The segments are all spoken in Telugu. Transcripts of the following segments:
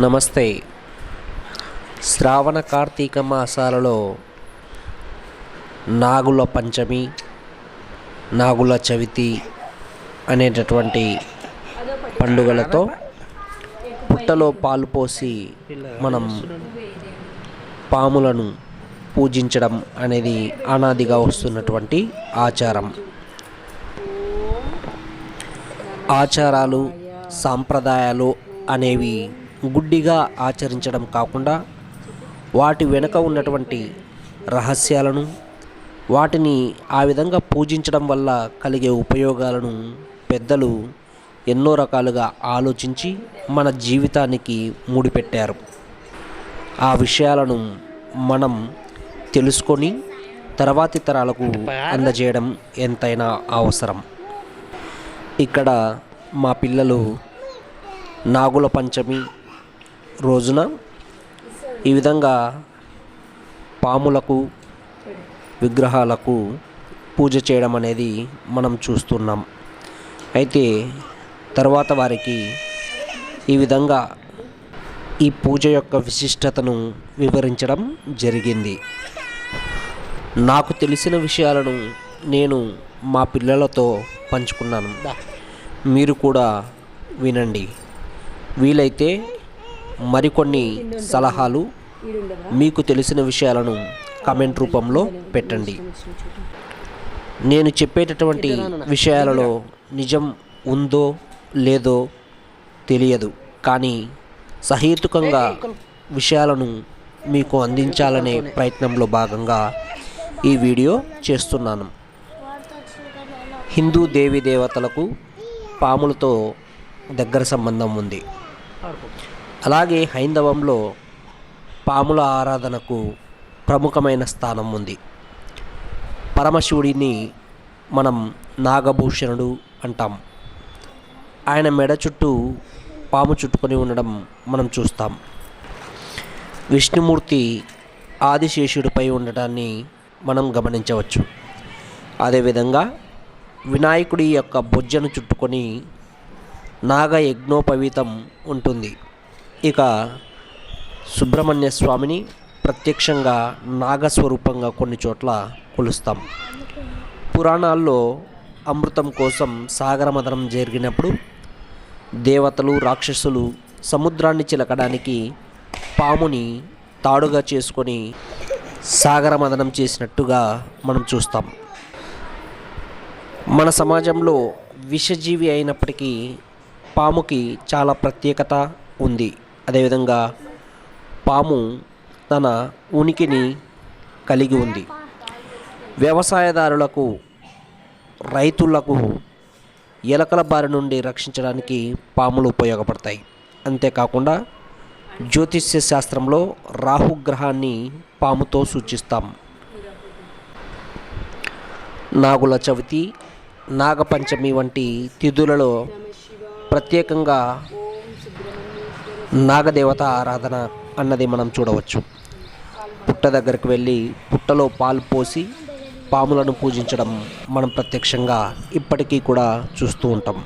నమస్తే. శ్రావణ కార్తీక మాసాలలో నాగుల పంచమి నాగుల చవితి అనేటటువంటి పండుగలతో పుట్టలో పాలు పోసి మనం పాములను పూజించడం అనేది అనాదిగా వస్తున్నటువంటి ఆచారం. ఆచారాలు సాంప్రదాయాలు అనేవి గుడ్డిగా ఆచరించడం కాకుండా వాటి వెనుక ఉన్నటువంటి రహస్యాలను వాటిని ఆ విధంగా పూజించడం వల్ల కలిగే ఉపయోగాలను పెద్దలు ఎన్నో రకాలుగా ఆలోచించి మన జీవితానికి ముడిపెట్టారు. ఆ విషయాలను మనం తెలుసుకొని తర్వాతి తరాలకు అందజేయడం ఎంతైనా అవసరం. ఇక్కడ మా పిల్లలు నాగుల పంచమి రోజున ఈ విధంగా పాములకు విగ్రహాలకు పూజ చేయడం అనేది మనం చూస్తున్నాం. అయితే తర్వాత వారికి ఈ విధంగా ఈ పూజ యొక్క విశిష్టతను వివరించడం జరిగింది. నాకు తెలిసిన విషయాలను నేను మా పిల్లలతో పంచుకున్నాను. మీరు కూడా వినండి. వీలైతే మరికొన్ని సలహాలు మీకు తెలిసిన విషయాలను కమెంట్ రూపంలో పెట్టండి. నేను చెప్పేటటువంటి విషయాలలో నిజం ఉందో లేదో తెలియదు కానీ సహేతుకంగా విషయాలను మీకు అందించాలనే ప్రయత్నంలో భాగంగా ఈ వీడియో చేస్తున్నాను. హిందూ దేవీ దేవతలకు పాములతో దగ్గర సంబంధం ఉంది. అలాగే హైందవంలో పాముల ఆరాధనకు ప్రముఖమైన స్థానం ఉంది. పరమశివుడిని మనం నాగభూషణుడు అంటాం. ఆయన మెడ చుట్టూ పాము చుట్టుకొని ఉండడం మనం చూస్తాం. విష్ణుమూర్తి ఆదిశేషుడిపై ఉండటాన్ని మనం గమనించవచ్చు. అదేవిధంగా వినాయకుడి యొక్క బొజ్జను చుట్టుకొని నాగ యజ్ఞోపవీతం ఉంటుంది. ఇక సుబ్రహ్మణ్య స్వామిని ప్రత్యక్షంగా నాగస్వరూపంగా కొన్ని చోట్ల కొలుస్తాం. పురాణాల్లో అమృతం కోసం సాగరమదనం జరిగినప్పుడు దేవతలు రాక్షసులు సముద్రాన్ని చిలకడానికి పాముని తాడుగా చేసుకొని సాగరమదనం చేసినట్టుగా మనం చూస్తాం. మన సమాజంలో విషజీవి అయినప్పటికీ పాముకి చాలా ప్రత్యేకత ఉంది. అదేవిధంగా పాము తన ఉనికిని కలిగి ఉంది. వ్యవసాయదారులకు రైతులకు ఎలకల బారి నుండి రక్షించడానికి పాములు ఉపయోగపడతాయి. అంతేకాకుండా జ్యోతిష్య శాస్త్రంలో రాహుగ్రహాన్ని పాముతో సూచిస్తాం. నాగుల చవితి నాగపంచమి వంటి తిథులలో ప్రత్యేకంగా నాగదేవత ఆరాధన అన్నది మనం చూడవచ్చు. పుట్ట దగ్గరికి వెళ్ళి పుట్టలో పాలు పోసి పాములను పూజించడం మనం ప్రత్యక్షంగా ఇప్పటికీ కూడా చూస్తూ ఉంటాం.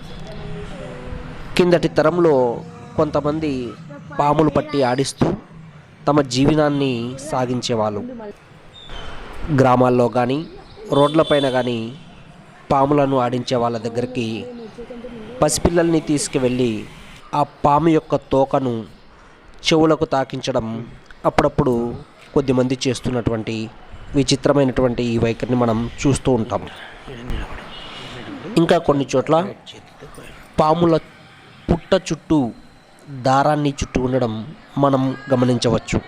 కిందటి తరంలో కొంతమంది పాములు పట్టి ఆడిస్తూ తమ జీవనాన్ని సాగించేవాళ్ళు. గ్రామాల్లో కానీ రోడ్లపైన కానీ పాములను ఆడించే వాళ్ళ దగ్గరికి పసిపిల్లల్ని తీసుకువెళ్ళి ఆ పాము యొక్క తోకను చెవులకు తాకించడం అప్పుడప్పుడు కొద్దిమంది చేస్తున్నటువంటి విచిత్రమైనటువంటి ఈ వైఖరిని మనం చూస్తూ ఉంటాం. ఇంకా కొన్ని చోట్ల పాముల పుట్ట చుట్టూ దారాన్ని చుట్టూ ఉండడం మనం గమనించవచ్చు.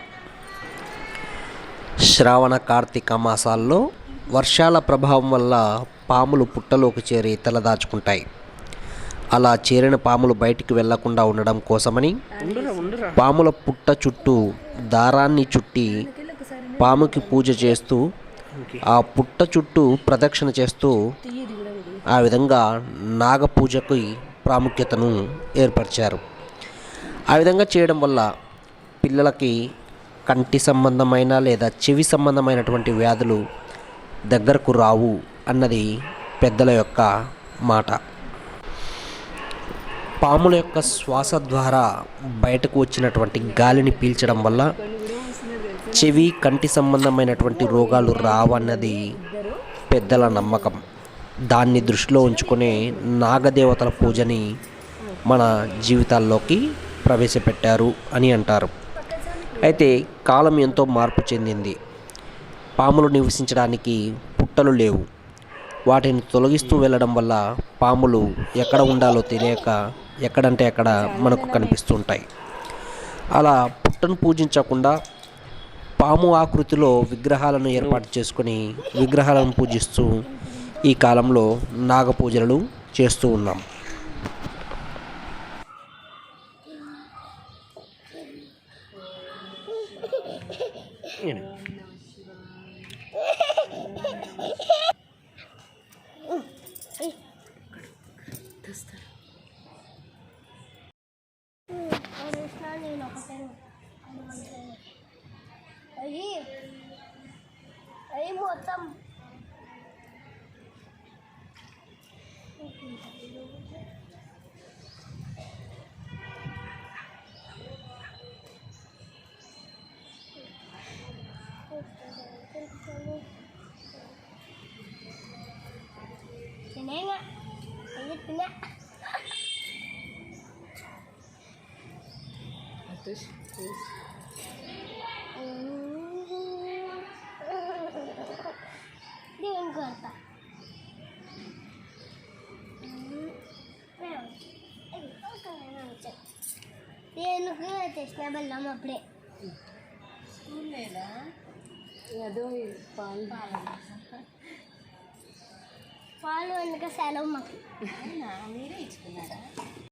శ్రావణ కార్తీక మాసాల్లో వర్షాల ప్రభావం వల్ల పాములు పుట్టలోకి చేరి తలదాచుకుంటాయి. అలా చేరిన పాములు బయటికి వెళ్ళకుండా ఉండడం కోసమని పాముల పుట్ట చుట్టూ దారాన్ని చుట్టి పాముకి పూజ చేస్తూ ఆ పుట్ట చుట్టూ ప్రదక్షిణ చేస్తూ ఆ విధంగా నాగ పూజకి ప్రాముఖ్యతను ఏర్పరిచారు. ఆ విధంగా చేయడం వల్ల పిల్లలకి కంటి సంబంధమైన లేదా చెవి సంబంధమైనటువంటి వ్యాధులు దగ్గరకు రావు అన్నది పెద్దల యొక్క మాట. పాముల యొక్క శ్వాస ద్వారా బయటకు వచ్చినటువంటి గాలిని పీల్చడం వల్ల చెవి కంటి సంబంధమైనటువంటి రోగాలు రావన్నది పెద్దల నమ్మకం. దాన్ని దృష్టిలో ఉంచుకునే నాగదేవతల పూజని మన జీవితాల్లోకి ప్రవేశపెట్టారు అని అంటారు. అయితే కాలం ఎంతో మార్పు చెందింది. పాములు నివసించడానికి పుట్టలు లేవు. వాటిని తొలగిస్తూ వెళ్ళడం వల్ల పాములు ఎక్కడ ఉండాలో తెలియక ఎక్కడంటే అక్కడ మనకు కనిపిస్తుంటాయి. అలా పుట్టను పూజించకుండా పాము ఆకృతిలో విగ్రహాలను ఏర్పాటు చేసుకొని విగ్రహాలను పూజిస్తూ ఈ కాలంలో నాగపూజలను చేస్తూ ఉన్నాం. Вот там. తెచ్చిన బెల్లం అప్పుడే. ఏదో పాలు. పాలు వెనుక సెలవు మాకు. మీరే ఇచ్చుకున్నారా?